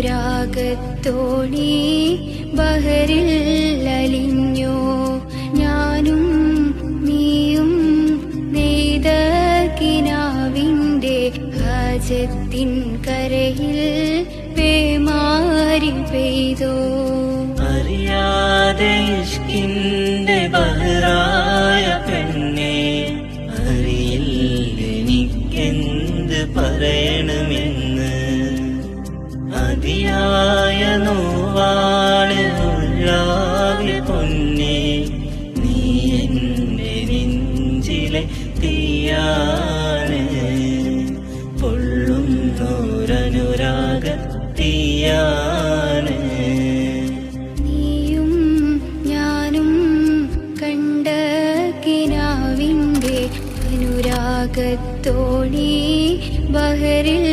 അനുരാഗത്തോണി ബഹരിൽ അലിഞ്ഞോ. ഞാനും നീയും നെയ്ത കിനാവിന്റെ ഹാജത്തിൻ കരയിൽ പേമാരി പെയ്തോ. അറിയാതെ ഇഷ്കിന്റെ ബഹറായ പെണ്ണെ അറിയില്ലെനിക്കെന്ത് പറയണമെന്ന് നെഞ്ചിലെ തീയാണ് പൊള്ളുന്നോരനുരാഗത്തീയാണ് നീയും ഞാനും കണ്ട കിനാവിന്റെ അനുരാഗത്തോടി ബഹരിൽ